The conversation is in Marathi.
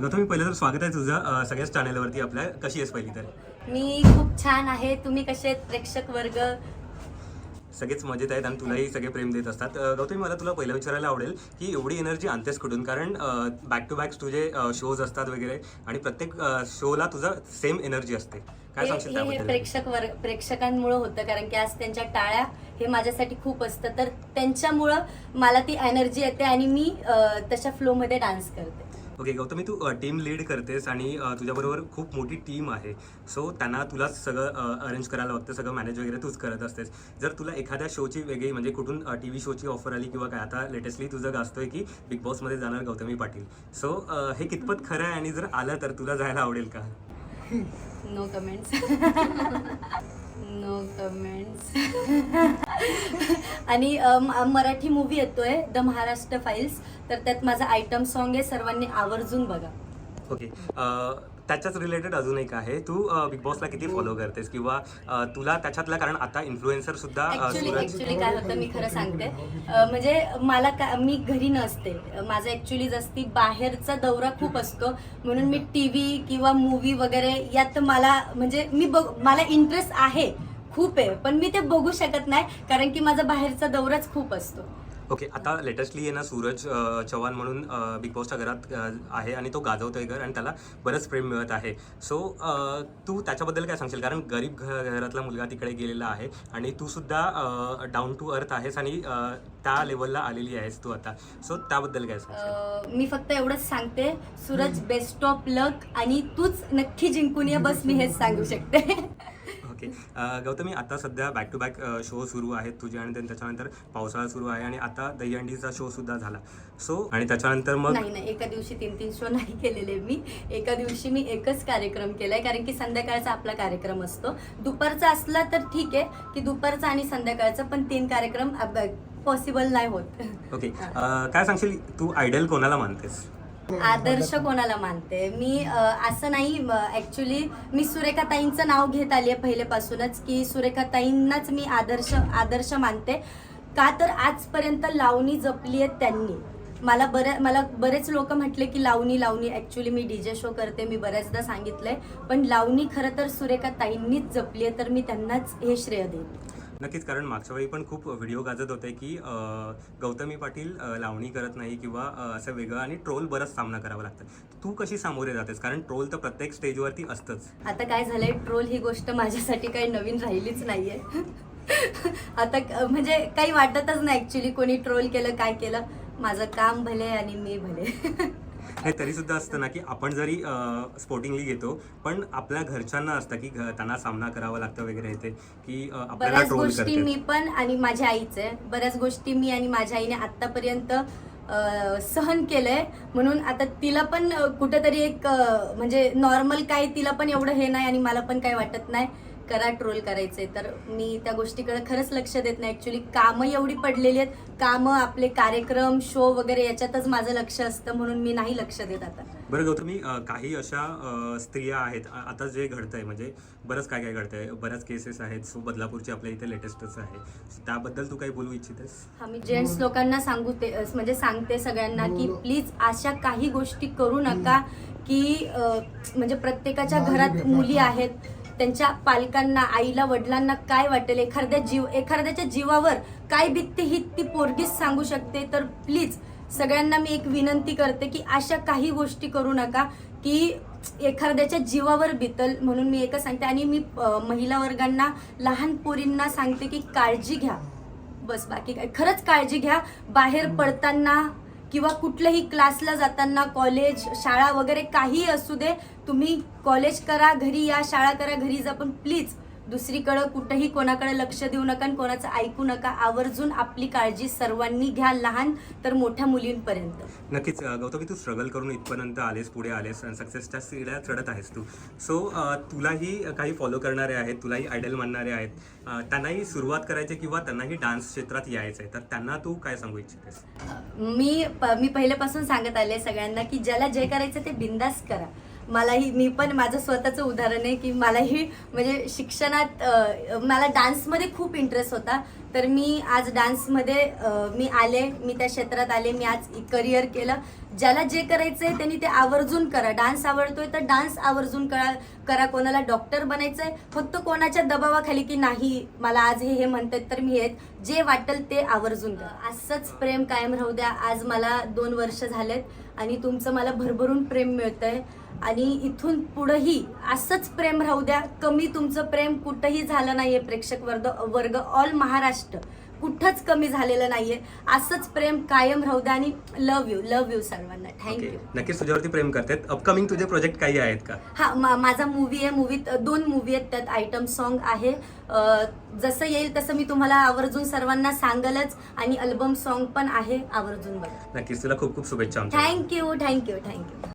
गौतमी पहिलं तर स्वागत आहे तुझं सगळ्याच चॅनलवरती आपल्या. कशी आहेस पहिली तर? मी खूप छान आहे. तुम्ही कसे आहेत प्रेक्षक वर्ग? सगळेच मजेत आहेत आणि तुलाही सगळे प्रेम देत असतात. गौतमी मला तुला पहिलं विचारायला आवडेल की एवढी एनर्जी आणतेस कुठून? कारण बॅक टू बॅक तुझे शोज असतात वगैरे आणि प्रत्येक शोला तुझं सेम एनर्जी असते. काय सांगशील हे- प्रेक्षक वर्ग प्रेक्षकांमुळे होतं कारण की आज त्यांच्या टाळ्या हे माझ्यासाठी खूप असतं. तर त्यांच्यामुळं मला ती एनर्जी येते आणि मी तशा फ्लोमध्ये डान्स करते. ओके गौतमी तू टीम लीड करतेस आणि तुझ्याबरोबर खूप मोठी टीम आहे. सो त्यांना तुलाच सगळं अरेंज करायला लागतं सगळं मॅनेज वगैरे तूच करत असतेस. जर तुला एखाद्या शोची वेगळी म्हणजे कुठून टी व्ही शोची ऑफर आली किंवा काय आता लेटेस्टली तुझं गाजतोय की बिग बॉसमध्ये जाणार गौतमी पाटील. सो हे कितपत खरं आहे आणि जर आलं तर तुला जायला आवडेल का? नो कमेंट्स नो कमेंट्स आणि मराठी मूवी येतोय द महाराष्ट्र फाईल्स तर त्यात माझा आयटम सॉन्ग आहे सर्वांनी आवर्जून बघा. ओके त्याच्याच रिलेटेड अजून एक आहे. तू बिग बॉसला किती फॉलो करतेस? किंवा तुला त्याच्यातला कारण आता इन्फ्लुएन्सर सुद्धा ऍक्च्युली काय होतं मी खरं सांगते. म्हणजे मला का मी घरी नसते. माझं ऍक्च्युली असती बाहेरचा दौरा खूप असतो. म्हणून मी टीव्ही किंवा मूवी वगैरे यात मला म्हणजे मी बघ मला इंटरेस्ट आहे. खूप आहे पण मी ते बघू शकत नाही कारण की माझा बाहेरचा दौराच खूप असतो. ओके आता लेटेस्टली आहे ना सूरज चव्हाण म्हणून बिग बॉसच्या घरात आहे आणि तो गाजवतोय घर आणि त्याला बरंच प्रेम मिळत आहे. सो तू त्याच्याबद्दल काय सांगशील? कारण गरीब घरातला मुलगा तिकडे गेलेला आहे आणि तू सुद्धा डाऊन टू अर्थ आहेस आणि त्या लेवलला आलेली आहेस तू आता. सो त्याबद्दल काय सांगशील? अं, मी फक्त एवढंच सांगते सूरज बेस्ट ऑफ लक आणि तूच नक्की जिंकून ये बस मी हेच सांगू शकते. ओके. गौतमी आता सध्या बॅक टू बॅक शो सुरू आहेत तुझे आणि त्याच्यानंतर पावसाळा सुरू आहे आणि आता दहीहंडीचा शो सुद्धा झाला. सो आणि त्याच्यानंतर मग? नाही नाही एका दिवशी तीन तीन शो नाही केलेले मी. एका दिवशी मी एकच कार्यक्रम केलाय कारण की संध्याकाळचा आपला कार्यक्रम असतो. दुपारचा असला तर ठीक आहे की दुपारचा आणि संध्याकाळचा पण तीन कार्यक्रम पॉसिबल नाही होत. ओके. काय सांगशील? तू आयडल कोणाला मानतेस? आदर्श कोणाला मानते? मी असं नाही ऍक्च्युली मी सुरेखाताईंचं नाव घेत आली आहे पहिलेपासूनच की सुरेखाताईंनाच मी आदर्श आदर्श मानते. का तर आजपर्यंत लावणी जपली आहे त्यांनी. मला बऱ्या मला बरेच लोक म्हटले की लावणी लावणी ॲक्च्युली मी डी जे शो करते मी बऱ्याचदा सांगितलंय. पण लावणी खरं तर सुरेखाताईंनीच जपली आहे तर मी त्यांनाच हे श्रेय देईन. नक्कीच कारण मागच्या वेळी पण खूप व्हिडिओ गाजत होते की गौतमी पाटील लावणी करत नाही किंवा असं वेगळं आणि ट्रोल बरंच सामना करावा लागतं. तू कशी सामोरे जातेस? कारण ट्रोल तर प्रत्येक स्टेजवरती असतंच. आता काय झालंय? ट्रोल ही गोष्ट माझ्यासाठी काही नवीन राहिलीच नाहीये. आता म्हणजे काही वाटतच नाही ऍक्च्युली कोणी ट्रोल केलं काय केलं. माझं काम भले आणि मी भले. हे तरी सुद्धा असतं ना की आपण जरी स्पोर्टिंगली घेतो पण आपल्या घरच्यांना असतं की घ- त्यांना सामना करावा लागतं वगैरे ते की अ, आपल्याला बऱ्याच ट्रोल गोष्टी करते मी पण आणि माझ्या आईच बऱ्याच गोष्टी मी आणि माझ्या आईने आतापर्यंत सहन केलंय. म्हणून आता तिला पण अं, कुठंतरी एक अं, म्हणजे नॉर्मल काय तिला पण एवढं हे नाही आणि मला पण काय वाटत नाही. करा ट्रोल करायचंय तर मी त्या गोष्टीकडे खरंच लक्ष देत नाही. ऍक्च्युली कामं एवढी पडलेली आहेत. कामं आपले कार्यक्रम शो वगैरे याच्यातच माझं लक्ष असतं म्हणून मी नाही लक्ष देत आता. बरं गौतमी काही अशा स्त्रिया आहेत आता जे घडतंय म्हणजे बरंच काय काय घडतंय. बऱ्याच केसेस आहेत. सो बदलापूरची आपल्या इथे लेटेस्टच आहे. त्याबद्दल तू काही बोलू इच्छितेस? आम्ही जेंट्स लोकांना सांगू ते म्हणजे सांगते सगळ्यांना की प्लीज अशा काही गोष्टी करू नका की म्हणजे प्रत्येकाच्या घरात मुली आहेत. त्यांच्या पालकांना आईला वडिलांना काय वाटेल? एखाद्या जीव एखाद्याच्या जीवावर काय बिकते ही ती पोरगीच सांगू शकते? तर प्लीज सगळ्यांना मी एक विनंती करते की अशा काही गोष्टी करू नका की एखाद्याच्या जीवावर बितल म्हणून मी एकच सांगते. आणि मी महिला वर्गांना लहान पोरींना सांगते की काळजी घ्या. बस बाकी काय. खरंच काळजी घ्या. बाहेर पडताना किंवा कुठल्याही क्लासला जाताना कॉलेज शाळा वगैरे काही असू दे तुम्ही कॉलेज करा घरी या शाळा करा घरी जा पण प्लीज दुसरीकडं कुठंही कोणाकडे लक्ष देऊ नका आणि कोणाचं ऐकू नका आवर्जून आपली काळजी सर्वांनी घ्या लहान तर मोठ्या मुलींपर्यंत. नक्कीच गौतमी तू स्ट्रगल करून इथपर्यंत आलेस पुढे आलेस आणि सक्सेसच्या सीड्या चढत आहेस तू. सो तुलाही काही फॉलो करणारे आहेत तुलाही आयडल मानणारे आहेत. त्यांनाही सुरुवात करायची किंवा त्यांनाही डान्स क्षेत्रात यायचं आहे तर त्यांना तू काय सांगू इच्छितेस? मी मी पहिल्यापासून सांगत आले सगळ्यांना की ज्याला जे करायचं ते बिंदास करा. मलाही मी पण माझं स्वतःचं उदाहरण आहे की मलाही म्हणजे शिक्षणात मला डान्समध्ये खूप इंटरेस्ट होता. तर मी आज डान्समध्ये मी आले मी त्या क्षेत्रात आले मी आज करिअर केलं. ज्याला जे करायचंय त्यांनी ते आवर्जून करा. डान्स आवडतोय तर डान्स आवर्जून करा करा. कोणाला डॉक्टर बनायचंय फक्त कोणाच्या दबावाखाली की नाही मला आज हे हे म्हणतात तर मी हे जे वाटेल ते आवर्जून करा. असंच प्रेम कायम राहू द्या. आज मला दोन वर्ष झालेत आणि तुमचं मला भरभरून प्रेम मिळतंय. आणि इथून पुढंही असंच प्रेम राहू द्या. कमी तुमचं प्रेम कुठंही झालं नाहीये प्रेक्षक वर्ग वर्ग ऑल महाराष्ट्र. कुठंच कमी झालेलं नाहीये. असंच प्रेम कायम राहू द्या आणि लव यू लव यू सर्वांना. थँक्यू नक्कीच तुझ्यावरती प्रेम करतात. अपकमिंग तुझे प्रोजेक्ट काही आहेत का? हा मा- माझा मूवी आहे मूवीत दोन मूवी आहेत त्यात आयटम सॉन्ग आहे. अं, जसं येईल तसं मी तुम्हाला आवर्जून सर्वांना सांगलच आणि अल्बम सॉन्ग पण आहे आवर्जून बघा. नक्कीच तुला खूप खूप शुभेच्छा आमच्या थँक्यू थँक्यू थँक्यू